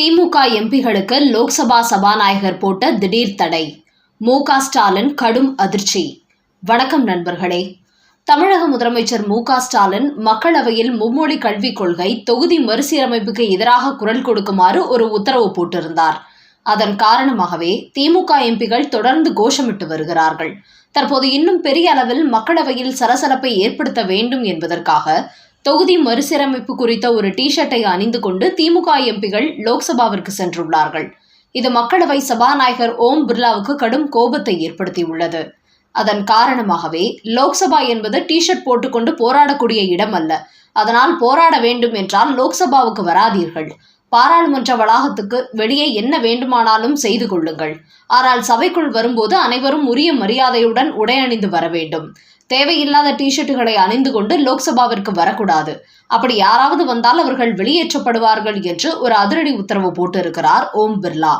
திமுக எம்பிகளுக்கு லோக்சபா சபாநாயகர் போட்ட திடீர் தடை. மு ஸ்டாலின் கடும் அதிர்ச்சி. வணக்கம் நண்பர்களே. தமிழக முதலமைச்சர் மு ஸ்டாலின் மக்களவையில் மும்மொழி கல்விக் கொள்கை தொகுதி மறுசீரமைப்புக்கு எதிராக குரல் கொடுக்குமாறு ஒரு உத்தரவு போட்டிருந்தார். அதன் காரணமாகவே திமுக எம்பிகள் தொடர்ந்து கோஷமிட்டு வருகிறார்கள். தற்போது இன்னும் பெரிய அளவில் மக்களவையில் சலசலப்பை ஏற்படுத்த வேண்டும் என்பதற்காக தொகுதி மறுசீரமைப்பு குறித்த ஒரு டி ஷர்ட்டை அணிந்து கொண்டு திமுக எம்பிகள் லோக்சபாவிற்கு சென்றுள்ளார்கள். இது மக்களவை சபாநாயகர் ஓம் பிர்லாவுக்கு கடும் கோபத்தை ஏற்படுத்தியுள்ளது. அதன் காரணமாகவே லோக்சபா என்பது டி ஷர்ட் போட்டுக்கொண்டு போராடக்கூடிய இடம் அல்ல அதனால் போராட வேண்டும் என்றால் லோக்சபாவுக்கு வராதீர்கள். பாராளுமன்ற வளாகத்துக்கு வெளியே என்ன வேண்டுமானாலும் செய்து கொள்ளுங்கள். ஆனால் சபைக்குள் வரும்போது அனைவரும் உரிய மரியாதையுடன் உடை அணிந்து வர வேண்டும். தேவையில்லாத டிஷர்ட்டுகளை அணிந்து கொண்டு லோக்சபாவிற்கு வரக்கூடாது. அப்படி யாராவது வந்தால் அவர்கள் வெளியேற்றப்படுவார்கள் என்று ஒரு அதிரடி உத்தரவு போட்டிருக்கிறார் ஓம் பிர்லா.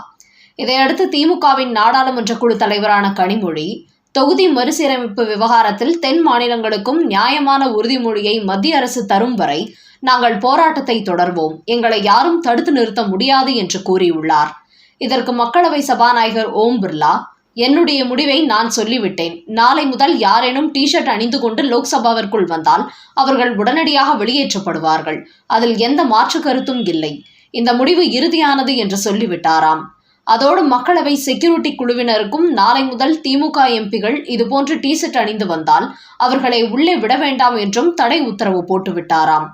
இதையடுத்து திமுகவின் நாடாளுமன்ற குழு தலைவரான கனிமொழி தொகுதி மறுசீரமைப்பு விவகாரத்தில் தென் மாநிலங்களுக்கும் நியாயமான உறுதிமொழியை மத்திய அரசு தரும் வரை நாங்கள் போராட்டத்தை தொடர்வோம். எங்களை யாரும் தடுத்து நிறுத்த முடியாது என்று கூறியுள்ளார். இதற்கு மக்களவை சபாநாயகர் ஓம் பிர்லா என்னுடைய முடிவை நான் சொல்லிவிட்டேன். நாளை முதல் யாரேனும் டிஷர்ட் அணிந்து கொண்டு லோக்சபாவிற்குள் வந்தால் அவர்கள் உடனடியாக வெளியேற்றப்படுவார்கள். அதில் எந்த மாற்று கருத்தும் இல்லை. இந்த முடிவு இறுதியானது என்று சொல்லிவிட்டாராம். அதோடு மக்களவை செக்யூரிட்டி குழுவினருக்கும் நாளை முதல் திமுக எம்பிகள் இதுபோன்று டிஷர்ட் அணிந்து வந்தால் அவர்களை உள்ளே விட வேண்டாம் என்றும் தடை உத்தரவு போட்டுவிட்டாராம்.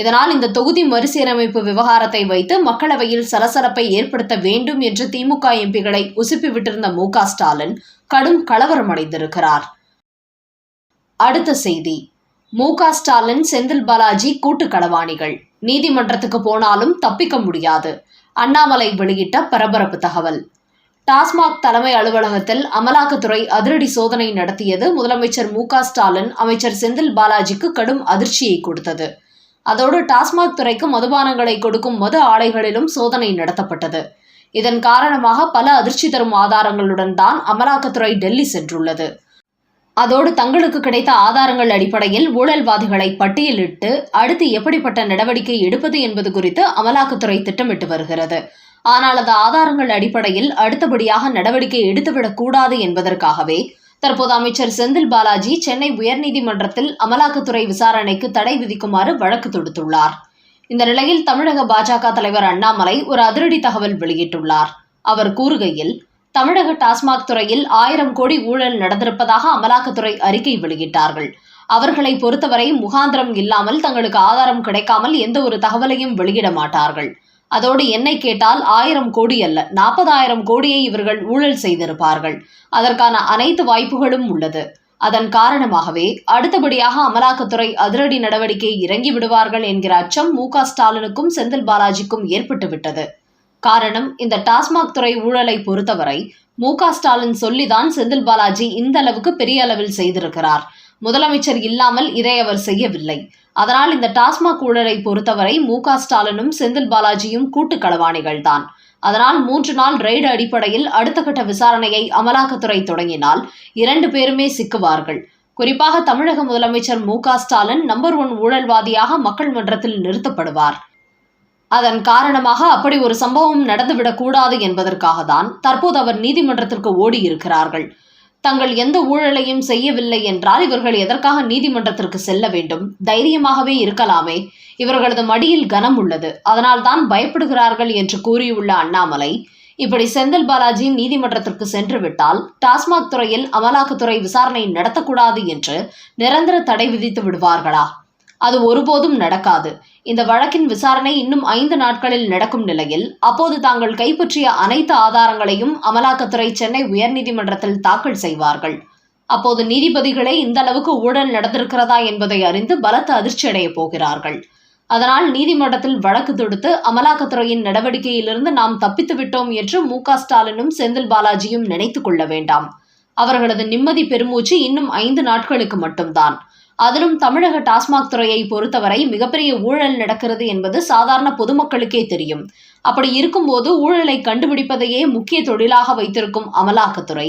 இதனால் இந்த தொகுதி மறுசீரமைப்பு விவகாரத்தை வைத்து மக்களவையில் சலசலப்பை ஏற்படுத்த வேண்டும் என்று திமுக எம்பிகளை உசுப்பிவிட்டிருந்த மு க ஸ்டாலின் கடும் கலவரம் அடைந்திருக்கிறார். அடுத்த செய்தி. மு க ஸ்டாலின் செந்தில் பாலாஜி கூட்டு களவாணிகள். நீதிமன்றத்துக்கு போனாலும் தப்பிக்க முடியாது. அண்ணாமலை வெளியிட்ட பரபரப்பு தகவல். டாஸ்மாக் தலைமை அலுவலகத்தில் அமலாக்கத்துறை அதிரடி சோதனை நடத்தியது முதலமைச்சர் மு க ஸ்டாலின் அமைச்சர் செந்தில் பாலாஜிக்கு கடும் அதிர்ச்சியை கொடுத்தது. அதோடு டாஸ்மாக் துறைக்கு மதுபானங்களை கொடுக்கும் மது ஆலைகளிலும் சோதனை நடத்தப்பட்டது. இதன் காரணமாக பல அதிர்ச்சி தரும் ஆதாரங்களுடன் தான் அமலாக்கத்துறை டெல்லி சென்றுள்ளது. அதோடு தங்களுக்கு கிடைத்த ஆதாரங்கள் அடிப்படையில் ஊழல்வாதிகளை பட்டியலிட்டு அடுத்து எப்படிப்பட்ட நடவடிக்கை எடுப்பது என்பது குறித்து அமலாக்கத்துறை திட்டமிட்டு வருகிறது. ஆனால் அந்த ஆதாரங்கள் அடிப்படையில் அடுத்தபடியாக நடவடிக்கை எடுத்துவிடக் கூடாது என்பதற்காகவே தற்போது அமைச்சர் செந்தில் பாலாஜி சென்னை உயர்நீதிமன்றத்தில் அமலாக்கத்துறை விசாரணைக்கு தடை விதிக்குமாறு வழக்கு தொடுத்துள்ளார். இந்த நிலையில் தமிழக பாஜக தலைவர் அண்ணாமலை ஒரு அதிரடி தகவல் வெளியிட்டுள்ளார். அவர் கூறுகையில் தமிழக டாஸ்மாக் துறையில் ஆயிரம் கோடி ஊழல் நடந்திருப்பதாக அமலாக்கத்துறை அறிக்கை வெளியிட்டார்கள். அவர்களை பொறுத்தவரை முகாந்திரம் இல்லாமல் தங்களுக்கு ஆதாரம் கிடைக்காமல் எந்த ஒரு தகவலையும் வெளியிட மாட்டார்கள். அதோடு என்னை கேட்டால் ஆயிரம் கோடி அல்ல நாற்பதாயிரம் கோடியை இவர்கள் ஊழல் செய்திருப்பார்கள். அதற்கான அனைத்து வாய்ப்புகளும் உள்ளது. அதன் காரணமாகவே அடுத்தபடியாக அமலாக்கத்துறை அதிரடி நடவடிக்கை இறங்கி விடுவார்கள் என்கிற அச்சம் மு ஸ்டாலினுக்கும் செந்தில் பாலாஜிக்கும் ஏற்பட்டுவிட்டது. காரணம் இந்த டாஸ்மாக் துறை ஊழலை பொறுத்தவரை மு ஸ்டாலின் சொல்லிதான் செந்தில் பாலாஜி இந்த அளவுக்கு பெரிய அளவில் செய்திருக்கிறார். முதலமைச்சர் இல்லாமல் இதை அவர் செய்யவில்லை. அதனால் இந்த டாஸ்மாக் ஊழலை பொறுத்தவரை மு ஸ்டாலினும் செந்தில் பாலாஜியும் கூட்டு களவாணிகள் தான் அதனால் மூன்று நாள் ரெய்டு அடிப்படையில் அடுத்த கட்ட விசாரணையை அமலாக்கத்துறை தொடங்கினால் இரண்டு பேருமே சிக்குவார்கள். குறிப்பாக தமிழக முதலமைச்சர் மு ஸ்டாலின் நம்பர் ஒன் ஊழல்வாதியாக மக்கள் மன்றத்தில் நிறுத்தப்படுவார். அதன் காரணமாக அப்படி ஒரு சம்பவம் நடந்துவிடக் கூடாது என்பதற்காக தான் தற்போது அவர் நீதிமன்றத்திற்கு ஓடி இருக்கிறார்கள் தங்கள் எந்த ஊழலையும் செய்யவில்லை என்றால் இவர்கள் எதற்காக நீதிமன்றத்திற்கு செல்ல வேண்டும்? தைரியமாகவே இருக்கலாமே. இவர்களது மடியில் கனம் உள்ளது. அதனால் தான் பயப்படுகிறார்கள் என்று கூறியுள்ள அண்ணாமலை இப்படி செந்தில் பாலாஜி நீதிமன்றத்திற்கு சென்று விட்டால் டாஸ்மாக் துறையில் அமலாக்கத்துறை விசாரணை நடத்தக்கூடாது என்று நிரந்தர தடை விதித்து விடுவார்களா? அது ஒருபோதும் நடக்காது. இந்த வழக்கின் விசாரணை இன்னும் ஐந்து நாட்களில் நடக்கும் நிலையில் அப்போது தாங்கள் கைப்பற்றிய அனைத்து ஆதாரங்களையும் அமலாக்கத்துறை சென்னை உயர்நீதிமன்றத்தில் தாக்கல் செய்வார்கள். அப்போது நீதிபதிகளே இந்த அளவுக்கு ஊழல் நடந்திருக்கிறதா என்பதை அறிந்து பலத்த அதிர்ச்சியடைய போகிறார்கள். அதனால் நீதிமன்றத்தில் வழக்கு தொடுத்து அமலாக்கத்துறையின் நடவடிக்கையிலிருந்து நாம் தப்பித்து விட்டோம் என்று மு. ஸ்டாலினும் செந்தில் பாலாஜியும் நினைத்துக் கொள்ள வேண்டாம். அவர்களது நிம்மதி பெருமூச்சு இன்னும் ஐந்து நாட்களுக்கு மட்டும்தான். அதிலும் தமிழக டாஸ்மாக் துறையை பொறுத்தவரை மிகப்பெரிய ஊழல் நடக்கிறது என்பது சாதாரண பொதுமக்களுக்கே தெரியும். அப்படி இருக்கும்போது ஊழலை கண்டுபிடிப்பதையே முக்கிய தொழிலாக வைத்திருக்கும் அமலாக்கத்துறை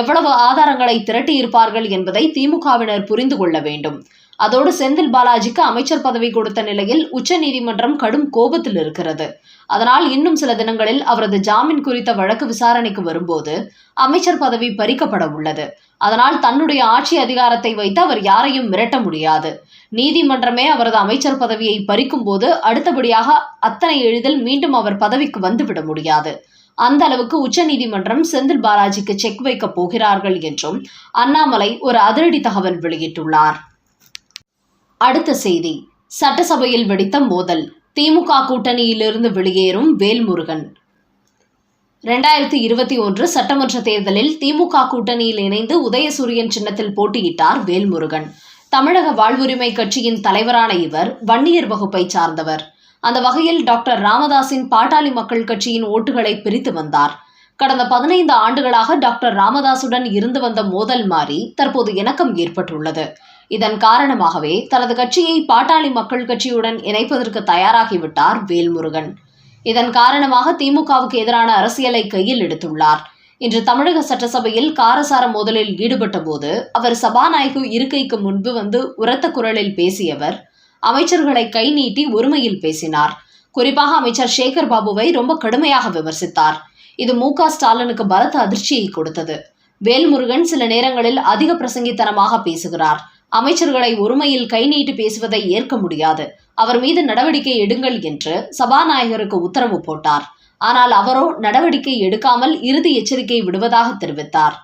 எவ்வளவு ஆதாரங்களை திரட்டியிருப்பார்கள் என்பதை திமுகவினர் புரிந்து கொள்ள வேண்டும். அதோடு செந்தில் பாலாஜிக்கு அமைச்சர் பதவி கொடுத்த நிலையில் உச்சநீதிமன்றம் கடும் கோபத்தில் இருக்கிறது. அதனால் இன்னும் சில தினங்களில் அவரது ஜாமீன் குறித்த வழக்கு விசாரணைக்கு வரும்போது அமைச்சர் பதவி பறிக்கப்பட உள்ளது. அதனால் தன்னுடைய ஆட்சி அதிகாரத்தை வைத்து அவர் யாரையும் மிரட்ட முடியாது. நீதிமன்றமே அவரது அமைச்சர் பதவியை பறிக்கும் போது அடுத்தபடியாக அத்தனை எளிதில் மீண்டும் அவர் பதவிக்கு வந்துவிட முடியாது. அந்த அளவுக்கு உச்சநீதிமன்றம் செந்தில் பாலாஜிக்கு செக் வைக்கப் போகிறார்கள் என்றும் அண்ணாமலை ஒரு அதிரடி தகவல் வெளியிட்டுள்ளார். அடுத்த செய்தி. சட்டசபையில் வெடித்த மோதல். திமுக கூட்டணியிலிருந்து வெளியேறும் வேல்முருகன். இரண்டாயிரத்தி இருபத்தி ஒன்று சட்டமன்ற தேர்தலில் திமுக கூட்டணியில் இணைந்து உதயசூரியன் சின்னத்தில் போட்டியிட்டார் வேல்முருகன். தமிழக வாழ்வுரிமை கட்சியின் தலைவரான இவர் வன்னியர் வகுப்பை சார்ந்தவர். அந்த வகையில் டாக்டர் ராமதாஸின் பாட்டாளி மக்கள் கட்சியின் ஓட்டுகளை பிரித்து வந்தார். கடந்த பதினைந்து ஆண்டுகளாக டாக்டர் ராமதாசுடன் இருந்து வந்த மோதல் மாறி தற்போது இணக்கம் ஏற்பட்டுள்ளது. இதன் காரணமாகவே தனது கட்சியை பாட்டாளி மக்கள் கட்சியுடன் இணைப்பதற்கு தயாராகிவிட்டார் வேல்முருகன். இதன் காரணமாக திமுகவுக்கு எதிரான அரசியலை கையில் எடுத்துள்ளார். இன்று தமிழக சட்டசபையில் காரசார மோதலில் ஈடுபட்ட போது அவர் சபாநாயகர் இருக்கைக்கு முன்பு வந்து உரத்த குரலில் பேசியவர் அமைச்சர்களை கை நீட்டி ஒருமையில் பேசினார். குறிப்பாக அமைச்சர் சேகர் பாபுவை ரொம்ப கடுமையாக விமர்சித்தார். இது மு க ஸ்டாலினுக்கு பலத்த அதிர்ச்சியை கொடுத்தது. வேல்முருகன் சில நேரங்களில் அதிக பிரசங்கித்தனமாக பேசுகிறார். அமைச்சர்களை ஒருமையில் கை நீட்டி பேசுவதை ஏற்க முடியாது. அவர் மீது நடவடிக்கை எடுங்கள் என்று சபாநாயகருக்கு உத்தரவு போட்டார். ஆனால் அவரோ நடவடிக்கை எடுக்காமல் இறுதி எச்சரிக்கை விடுவதாக தெரிவித்தார்.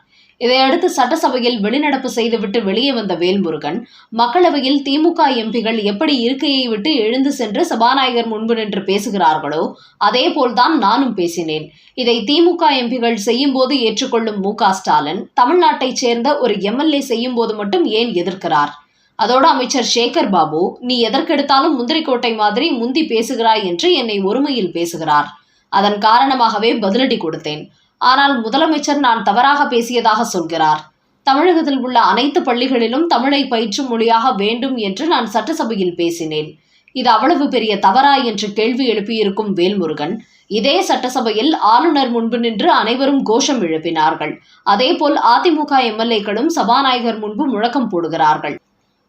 இதையடுத்து சட்டசபையில் வெளிநடப்பு செய்துவிட்டு வெளியே வந்த வேல்முருகன் மக்களவையில் திமுக எம்பிகள் எப்படி இருக்கையை விட்டு எழுந்து சென்று சபாநாயகர் முன்பு நின்று பேசுகிறார்களோ அதேபோல்தான் நானும் பேசினேன். இதை திமுக எம்பிகள் செய்யும்போது ஏற்றுக்கொள்ளும் மு ஸ்டாலின் தமிழ்நாட்டைச் சேர்ந்த ஒரு எம்எல்ஏ செய்யும் போது மட்டும் ஏன் எதிர்க்கிறார்? அதோடு அமைச்சர் சேகர் பாபு நீ எதற்கெடுத்தாலும் முந்திரிக்கோட்டை மாதிரி முந்தி பேசுகிறாய் என்று என்னை ஒருமையில் பேசுகிறார். அதன் காரணமாகவே பதிலடி கொடுத்தேன். ஆனால் முதலமைச்சர் நான் தவறாக பேசியதாக சொல்கிறார். தமிழகத்தில் உள்ள அனைத்து பள்ளிகளிலும் தமிழை பயிற்று மொழியாக வேண்டும் என்று நான் சட்டசபையில் பேசினேன். இது அவ்வளவு பெரிய தவறா என்று கேள்வி எழுப்பியிருக்கும் வேல்முருகன் இதே சட்டசபையில் ஆளுநர் முன்பு நின்று அனைவரும் கோஷம் எழுப்பினார்கள். அதேபோல் அதிமுக எம்எல்ஏக்களும் சபாநாயகர் முன்பு முழக்கம் போடுகிறார்கள்.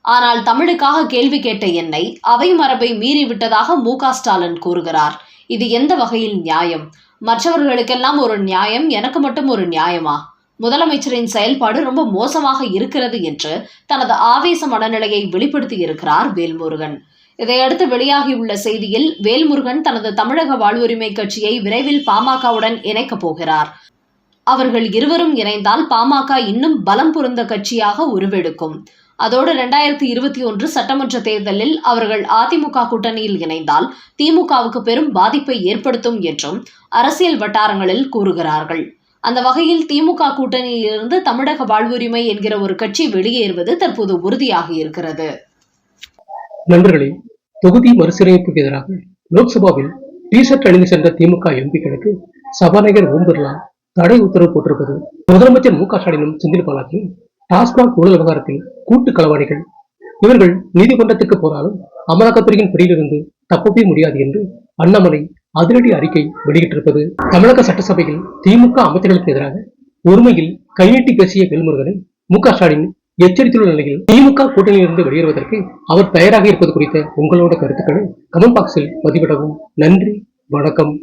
ஆனால் தமிழுக்காக கேள்வி கேட்ட என்னை அவை மரபை மீறிவிட்டதாக மு க ஸ்டாலின் கூறுகிறார். இது எந்த வகையில் நியாயம்? மற்றவர்களுக்கெல்லாம் ஒரு நியாயம் எனக்கு மட்டும் ஒரு நியாயமா? முதலமைச்சரின் செயல்பாடு ரொம்ப மோசமாக இருக்கிறது என்று தனது ஆவேச மனநிலையை வெளிப்படுத்தி இருக்கிறார் வேல்முருகன். இதையடுத்து வெளியாகியுள்ள செய்தியில் வேல்முருகன் தனது தமிழக வாழ்வுரிமை கட்சியை விரைவில் பாமகவுடன் இணைக்கப் போகிறார். அவர்கள் இருவரும் இணைந்தால் பாமக இன்னும் பலம் பொருந்த கட்சியாக உருவெடுக்கும். அதோடு இரண்டாயிரத்தி இருபத்தி ஒன்று சட்டமன்ற தேர்தலில் அவர்கள் அதிமுக கூட்டணியில் இணைந்தால் திமுகவுக்கு பெரும் பாதிப்பை ஏற்படுத்தும் என்றும் அரசியல் வட்டாரங்களில் கூறுகிறார்கள். அந்த வகையில் திமுக கூட்டணியிலிருந்து தமிழக வாழ்வுரிமை என்கிற ஒரு கட்சி வெளியேறுவது தற்போது உறுதியாகி இருக்கிறது. நண்பர்களே தொகுதி மறுசீரமைப்புக்கு எதிராக லோக்சபாவில் டிஷர்ட் அணிந்து சென்ற திமுக எம்பிக்களுக்கு சபாநாயகர் ஓம் பிர்லா தடை உத்தரவு போட்டிருப்பது முதலமைச்சர் மு க ஸ்டாலினும் செந்தில் பாலாஜியும் டாஸ்மாக் ஊழல் விவகாரத்தில் கூட்டு களவாணிகள். இவர்கள் நீதிமன்றத்துக்கு போனாலும் அமலாக்கத்துறையின் பிடியிலிருந்து தப்பவே முடியாது என்று அண்ணாமலை அதிரடி அறிக்கை வெளியிட்டிருப்பது தமிழக சட்டசபையில் திமுக அமைச்சர்களுக்கு எதிராக ஒருமையில் கைநீட்டி பேசிய வேல்முருகனை மு க ஸ்டாலின் எச்சரித்துள்ள நிலையில் திமுக கூட்டணியிலிருந்து வெளியேறுவதற்கு அவர் தயாராக இருப்பது குறித்த உங்களோட கருத்துக்களை கமெண்ட் பாக்ஸில் பதிவிடவும். நன்றி வணக்கம்.